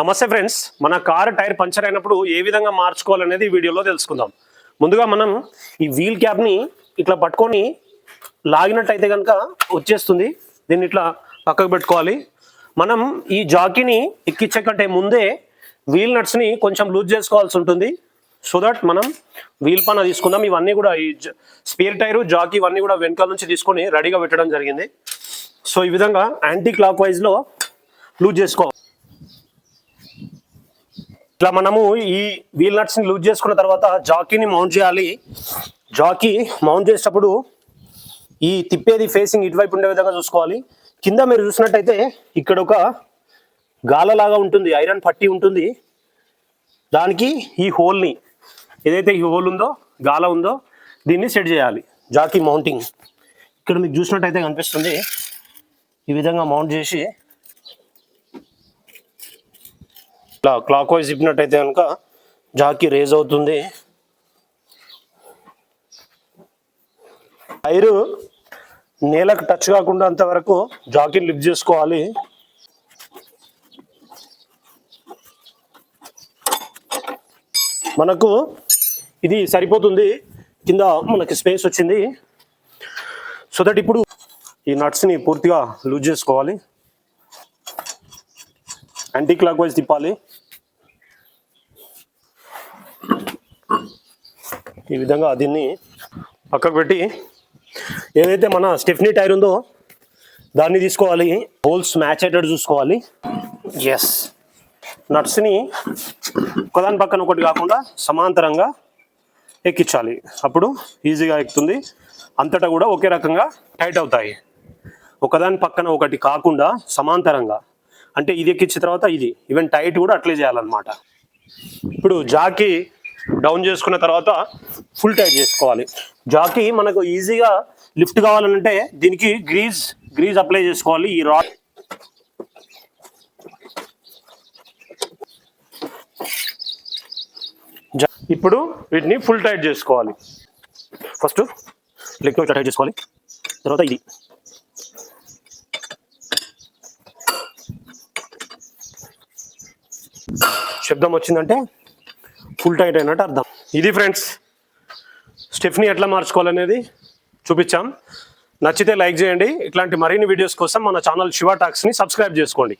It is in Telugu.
నమస్తే ఫ్రెండ్స్ మన కారు టైర్ పంచర్ అయినప్పుడు ఏ విధంగా మార్చుకోవాలనేది ఈ వీడియోలో తెలుసుకుందాం. ముందుగా మనం ఈ వీల్ క్యాప్ని ఇట్లా పట్టుకొని లాగినట్టయితే కనుక వచ్చేస్తుంది. దీన్ని ఇట్లా పక్కకు పెట్టుకోవాలి. మనం ఈ జాకీని ఎక్కించే కంటే ముందే వీల్ నట్స్ని కొంచెం లూజ్ చేసుకోవాల్సి ఉంటుంది. సో దట్ మనం వీల్ పైన తీసుకుందాం. ఇవన్నీ కూడా ఈ స్పేర్ టైరు జాకీ ఇవన్నీ కూడా వెనకాల నుంచి తీసుకొని రెడీగా పెట్టడం జరిగింది. సో ఈ విధంగా యాంటీ క్లాక్ వైజ్లో లూజ్ చేసుకోవాలి. ఇట్లా మనము ఈ వీల్ నట్స్ని లూజ్ చేసుకున్న తర్వాత జాకీని మౌంట్ చేయాలి. జాకీ మౌంట్ చేసేటప్పుడు ఈ తిప్పేది ఫేసింగ్ ఇటువైపు ఉండే విధంగా చూసుకోవాలి. కింద మీరు చూసినట్టయితే ఇక్కడ ఒక గాలలాగా ఉంటుంది ఐరన్ పట్టి ఉంటుంది. దానికి ఈ హోల్ని ఏదైతే ఈ హోల్ ఉందో గాల ఉందో దీన్ని సెట్ చేయాలి. Jack mounting. ఇక్కడ మీకు చూసినట్టయితే కనిపిస్తుంది. ఈ విధంగా మౌంట్ చేసి ఇట్లా క్లాక్ వైజ్ ఇప్పినట్టయితే కనుక జాకీ రేజ్ అవుతుంది. టైరు నేలకు టచ్ కాకుండా అంతవరకు జాకీని లిఫ్ట్ చేసుకోవాలి. మనకు ఇది సరిపోతుంది. కింద మనకి స్పేస్ వచ్చింది. సో దట్ ఇప్పుడు ఈ నట్స్ని పూర్తిగా లూజ్ చేసుకోవాలి. యాంటీ క్లాక్ వైజ్ తిప్పాలి. ఈ విధంగా దీన్ని పక్కకు పెట్టి ఏదైతే మన స్టెఫ్నీ టైర్ ఉందో దాన్ని తీసుకోవాలి. హోల్స్ మ్యాచ్ అయ్యేటట్టు చూసుకోవాలి. ఎస్ నట్స్ని ఒకదాని పక్కన ఒకటి కాకుండా సమాంతరంగా ఎక్కించాలి. అప్పుడు ఈజీగా ఎక్కుతుంది. అంతటా కూడా ఒకే రకంగా టైట్ అవుతాయి. ఒకదాని పక్కన ఒకటి కాకుండా సమాంతరంగా. అంటే ఇది ఎక్కించిన తర్వాత ఇది. ఈవెన్ టైట్ కూడా అట్లే చేయాలన్నమాట. ఇప్పుడు జాకీ డౌన్ చేసుకున్న తర్వాత ఫుల్ టైట్ చేసుకోవాలి. జాకీ మనకు ఈజీగా లిఫ్ట్ కావాలంటే దీనికి గ్రీజ్ గ్రీజ్ అప్లై చేసుకోవాలి. ఈ రాడ్ ఇప్పుడు వీటిని ఫుల్ టైట్ చేసుకోవాలి. ఫస్ట్ లెగ్ టైట్ చేసుకోవాలి. తర్వాత ఇది. శబ్దం వచ్చిందంటే ఫుల్ టైట్ అయినట్టు అర్థం. ఇది ఫ్రెండ్స్ స్టెఫ్ని ఎట్లా మార్చుకోవాలనేది చూపించాం. నచ్చితే లైక్ చేయండి. ఇట్లాంటి మరిన్ని వీడియోస్ కోసం మన ఛానల్ శివ టాక్స్ని సబ్స్క్రైబ్ చేసుకోండి.